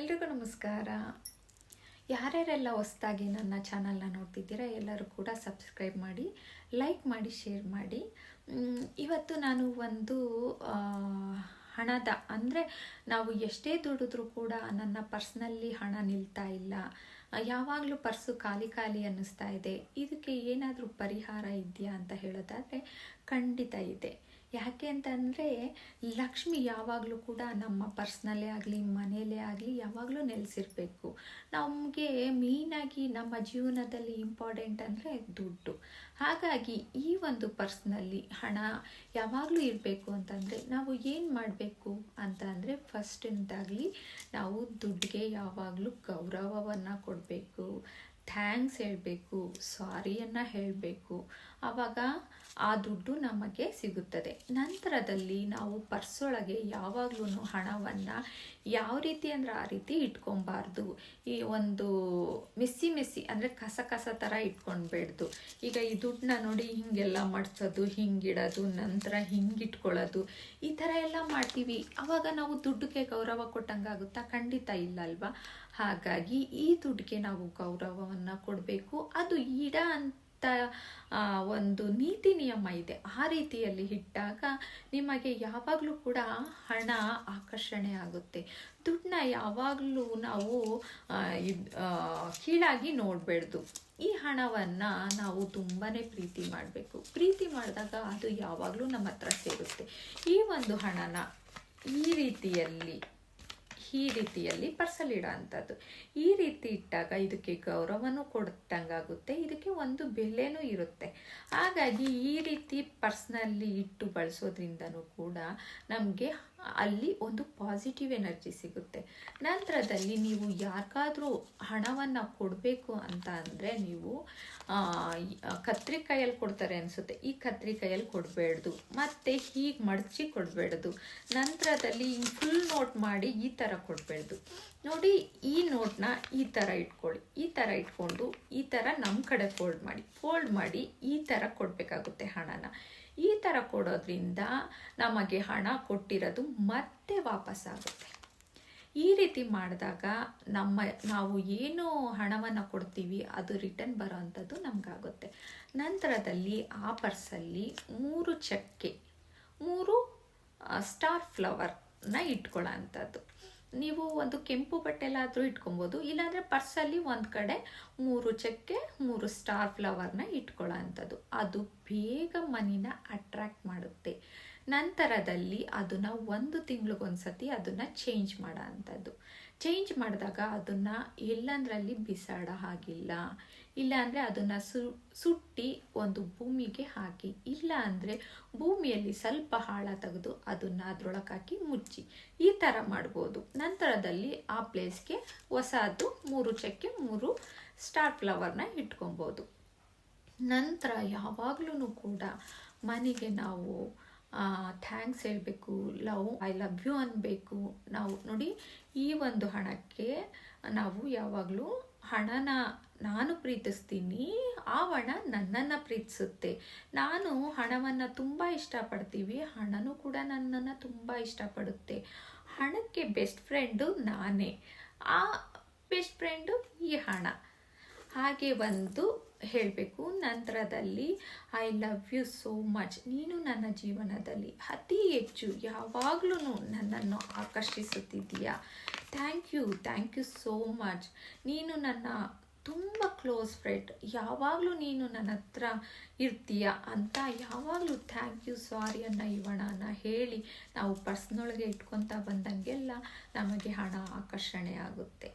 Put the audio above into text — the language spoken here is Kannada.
ಎಲ್ರಿಗೂ ನಮಸ್ಕಾರ. ಯಾರ್ಯಾರೆಲ್ಲ ಹೊಸ್ದಾಗಿ ನನ್ನ ಚಾನಲ್ನ ನೋಡ್ತಿದ್ದೀರಾ, ಎಲ್ಲರೂ ಕೂಡ ಸಬ್ಸ್ಕ್ರೈಬ್ ಮಾಡಿ, ಲೈಕ್ ಮಾಡಿ, ಶೇರ್ ಮಾಡಿ. ಇವತ್ತು ನಾನು ಒಂದು ಹಣದ, ಅಂದರೆ ನಾವು ಎಷ್ಟೇ ದುಡಿದ್ರೂ ಕೂಡ ನನ್ನ ಪರ್ಸ್ನಲ್ಲಿ ಹಣ ನಿಲ್ತಾ ಇಲ್ಲ. ಯಾವಾಗಲೂ ಪರ್ಸು ಖಾಲಿ ಖಾಲಿ ಅನ್ನಿಸ್ತಾ ಇದೆ. ಇದಕ್ಕೆ ಏನಾದರೂ ಪರಿಹಾರ ಇದೆಯಾ ಅಂತ ಹೇಳೋದಾದರೆ ಖಂಡಿತ ಇದೆ. ಯಾಕೆ ಅಂತಂದರೆ ಲಕ್ಷ್ಮಿ ಯಾವಾಗಲೂ ಕೂಡ ನಮ್ಮ ಪರ್ಸ್ನಲ್ಲೇ ಆಗಲಿ, ಮನೆಯಲ್ಲೇ ಆಗಲಿ ಯಾವಾಗಲೂ ನೆಲೆಸಿರಬೇಕು. ನಮಗೆ ಮೇಯ್ನಾಗಿ ನಮ್ಮ ಜೀವನದಲ್ಲಿ ಇಂಪಾರ್ಟೆಂಟ್ ಅಂದರೆ ದುಡ್ಡು. ಹಾಗಾಗಿ ಈ ಒಂದು ಪರ್ಸ್ನಲ್ಲಿ ಹಣ ಯಾವಾಗಲೂ ಇರಬೇಕು ಅಂತಂದರೆ ನಾವು ಏನು ಮಾಡಬೇಕು ಅಂತ ಅಂದರೆ ಫಸ್ಟಿಂದಾಗಲಿ ನಾವು ದುಡ್ಡಿಗೆ ಯಾವಾಗಲೂ ಗೌರವವನ್ನು ಕೊಡಬೇಕು. ಥ್ಯಾಂಕ್ಸ್ ಹೇಳಬೇಕು, ಸಾರಿಯನ್ನು ಹೇಳಬೇಕು. ಆವಾಗ ಆ ದುಡ್ಡು ನಮಗೆ ಸಿಗುತ್ತದೆ. ನಂತರದಲ್ಲಿ ನಾವು ಪರ್ಸೊಳಗೆ ಯಾವಾಗಲೂ ಹಣವನ್ನು ಯಾವ ರೀತಿ ಅಂದರೆ ಆ ರೀತಿ ಇಟ್ಕೊಬಾರ್ದು. ಈ ಒಂದು ಮಿಸ್ಸಿ ಮಿಸ್ಸಿ ಅಂದರೆ ಕಸ ಕಸ ಥರ ಇಟ್ಕೊಳ್ಬೇಡ್ದು ಈಗ ಈ ದುಡ್ಡನ್ನ ನೋಡಿ ಹೀಗೆಲ್ಲ ಮಡ್ಸೋದು, ಹಿಂಗಿಡೋದು, ನಂತರ ಹಿಂಗಿಟ್ಕೊಳ್ಳೋದು, ಈ ಥರ ಎಲ್ಲ ಮಾಡ್ತೀವಿ. ಆವಾಗ ನಾವು ದುಡ್ಡಿಗೆ ಗೌರವ ಕೊಟ್ಟಂಗಾಗುತ್ತಾ? ಖಂಡಿತ ಇಲ್ಲ ಅಲ್ವಾ? ಹಾಗಾಗಿ ಈ ದುಡ್ಡಿಗೆ ನಾವು ಗೌರವವನ್ನು ಕೊಡಬೇಕು. ಅದು ಇಡ ಅಂತ ಒಂದು ನೀತಿ ನಿಯಮ ಇದೆ. ಆ ರೀತಿಯಲ್ಲಿ ಇಟ್ಟಾಗ ನಿಮಗೆ ಯಾವಾಗಲೂ ಕೂಡ ಹಣ ಆಕರ್ಷಣೆ ಆಗುತ್ತೆ. ದುಡ್ಡನ್ನ ಯಾವಾಗಲೂ ನಾವು ಕೀಳಾಗಿ ನೋಡಬೇಡ್ದು ಈ ಹಣವನ್ನು ನಾವು ತುಂಬಾ ಪ್ರೀತಿ ಮಾಡಬೇಕು. ಪ್ರೀತಿ ಮಾಡಿದಾಗ ಅದು ಯಾವಾಗಲೂ ನಮ್ಮ ಹತ್ರ ಸೇರುತ್ತೆ. ಈ ಒಂದು ಹಣನ ಈ ರೀತಿಯಲ್ಲಿ ಈ ರೀತಿಯಲ್ಲಿ ಪರ್ಸಲ್ ಇಡೋ ಅಂಥದ್ದು ಈ ರೀತಿ ಇಟ್ಟಾಗ ಇದಕ್ಕೆ ಗೌರವನೂ ಕೊಡ್ತಂಗಾಗುತ್ತೆ ಇದಕ್ಕೆ ಒಂದು ಬೆಲೆನೂ ಇರುತ್ತೆ. ಹಾಗಾಗಿ ಈ ರೀತಿ ಪರ್ಸ್ನಲ್ಲಿ ಇಟ್ಟು ಬಳಸೋದ್ರಿಂದನೂ ಕೂಡ ನಮಗೆ ಅಲ್ಲಿ ಒಂದು ಪಾಸಿಟಿವ್ ಎನರ್ಜಿ ಸಿಗುತ್ತೆ. ನಂತರದಲ್ಲಿ ನೀವು ಯಾರಿಗಾದರೂ ಹಣವನ್ನು ಕೊಡಬೇಕು ಅಂತ ಅಂದರೆ ನೀವು ಕತ್ರಿ ಕೈಯಲ್ಲಿ ಕೊಡ್ತಾರೆ ಅನಿಸುತ್ತೆ. ಈ ಕತ್ರಿ ಕೈಯಲ್ಲಿ ಕೊಡಬೇಡ್ದು. ಮತ್ತು ಹೀಗೆ ಮಡಚಿ ಕೊಡಬೇಡ್ದು. ನಂತರದಲ್ಲಿ ಫುಲ್ ನೋಟ್ ಮಾಡಿ ಈ ಥರ ಕೊಡಬೇಡ್ದು. ನೋಡಿ, ಈ ನೋಟ್ನ ಈ ಥರ ಇಟ್ಕೊಳ್ಳಿ. ಈ ಥರ ಇಟ್ಕೊಂಡು ಈ ಥರ ನಮ್ಮ ಕಡೆ ಫೋಲ್ಡ್ ಮಾಡಿ. ಫೋಲ್ಡ್ ಮಾಡಿ ಈ ಥರ ಕೊಡಬೇಕಾಗುತ್ತೆ ಹಣನ. ಈ ಥರ ಕೊಡೋದ್ರಿಂದ ನಮಗೆ ಹಣ ಕೊಟ್ಟಿರೋದು ಮತ್ತೆ ವಾಪಸ್ಸಾಗುತ್ತೆ. ಈ ರೀತಿ ಮಾಡಿದಾಗ ನಮ್ಮ ನಾವು ಏನು ಹಣವನ್ನು ಕೊಡ್ತೀವಿ, ಅದು ರಿಟರ್ನ್ ಬರೋ ಅಂಥದ್ದು ನಮಗಾಗುತ್ತೆ. ನಂತರದಲ್ಲಿ ಆ ಪರ್ಸಲ್ಲಿ ಮೂರು ಚಕ್ಕೆ, ಮೂರು ಸ್ಟಾರ್ ಫ್ಲವರ್ನ ಇಟ್ಕೊಳ್ಳೋ ಅಂಥದ್ದು. ನೀವು ಒಂದು ಕೆಂಪು ಬಟ್ಟೆಲಾದರೂ ಇಟ್ಕೊಬೋದು, ಇಲ್ಲಾಂದರೆ ಪರ್ಸಲ್ಲಿ ಒಂದು ಕಡೆ ಮೂರು ಚಕ್ಕೆ, ಮೂರು ಸ್ಟಾರ್ ಫ್ಲವರ್ನ ಇಟ್ಕೊಳ್ಳೋ ಅಂಥದ್ದು ಅದು ಬೇಗ ಮನಿನ ಅಟ್ರ್ಯಾಕ್ಟ್ ಮಾಡುತ್ತೆ. ನಂತರದಲ್ಲಿ ಅದನ್ನು ಒಂದು ತಿಂಗಳಿಗೊಂದ್ಸತಿ ಅದನ್ನು ಚೇಂಜ್ ಮಾಡೋ ಅಂಥದ್ದು ಚೇಂಜ್ ಮಾಡಿದಾಗ ಅದನ್ನು ಎಲ್ಲಂದ್ರಲ್ಲಿ ಬಿಸಾಡೋ ಹಾಗಿಲ್ಲ. ಇಲ್ಲ ಅಂದರೆ ಅದನ್ನು ಸು, ಸುಟ್ಟಿ ಒಂದು ಭೂಮಿಗೆ ಹಾಕಿ. ಇಲ್ಲ ಅಂದರೆ ಭೂಮಿಯಲ್ಲಿ ಸ್ವಲ್ಪ ಹಾಳ ತೆಗೆದು ಅದನ್ನು ಅದ್ರೊಳಗೆ ಹಾಕಿ ಮುಚ್ಚಿ. ಈ ಥರ ಮಾಡ್ಬೋದು. ನಂತರದಲ್ಲಿ ಆ ಪ್ಲೇಸ್ಗೆ ಹೊಸದು ಮೂರು ಚಕ್ಕೆ, ಮೂರು ಸ್ಟಾರ್ ಫ್ಲವರ್ನ ಇಟ್ಕೊಬೋದು. ನಂತರ ಯಾವಾಗ್ಲೂ ಕೂಡ ಮನೆಗೆ ನಾವು ಥ್ಯಾಂಕ್ಸ್ ಹೇಳಬೇಕು, ಲವ್ ಐ ಲವ್ ಯು ಅನ್ಬೇಕು. ನಾವು ನೋಡಿ ಈ ಒಂದು ಹಣಕ್ಕೆ ನಾವು ಯಾವಾಗಲೂ ಹಣನ ನಾನು ಪ್ರೀತಿಸ್ತೀನಿ, ಆ ಹಣ ನನ್ನನ್ನು ಪ್ರೀತಿಸುತ್ತೆ. ನಾನು ಹಣವನ್ನು ತುಂಬ ಇಷ್ಟಪಡ್ತೀವಿ, ಹಣನೂ ಕೂಡ ನನ್ನನ್ನು ತುಂಬ ಇಷ್ಟಪಡುತ್ತೆ. ಹಣಕ್ಕೆ ಬೆಸ್ಟ್ ಫ್ರೆಂಡು ನಾನೇ. ಆ ಬೆಸ್ಟ್ ಫ್ರೆಂಡು ಈ ಹಣ. ಹಾಗೆ ಒಂದು ಹೇಳಬೇಕು, ನಂತರದಲ್ಲಿ I love you so much ನೀನು ನನ್ನ ಜೀವನದಲ್ಲಿ ಅತಿ ಹೆಚ್ಚು ಯಾವಾಗಲೂ ನನ್ನನ್ನು ಆಕರ್ಷಿಸುತ್ತಿದ್ದೀಯಾ? Thank you thank you so much ನೀನು ನನ್ನ ತುಂಬ ಕ್ಲೋಸ್ ಫ್ರೆಂಡ್ ಯಾವಾಗಲೂ ನೀನು ನನ್ನ ಹತ್ರ ಇರ್ತೀಯ ಅಂತ ಯಾವಾಗಲೂ ಥ್ಯಾಂಕ್ ಯು ಸಾರಿ ಅನ್ನ ಇವಣನ ಹೇಳಿ ನಾವು ಪರ್ಸ್ನೊಳಗೆ ಇಟ್ಕೊತಾ ಬಂದಂಗೆಲ್ಲ ನಮಗೆ ಹಣ ಆಕರ್ಷಣೆ ಆಗುತ್ತೆ.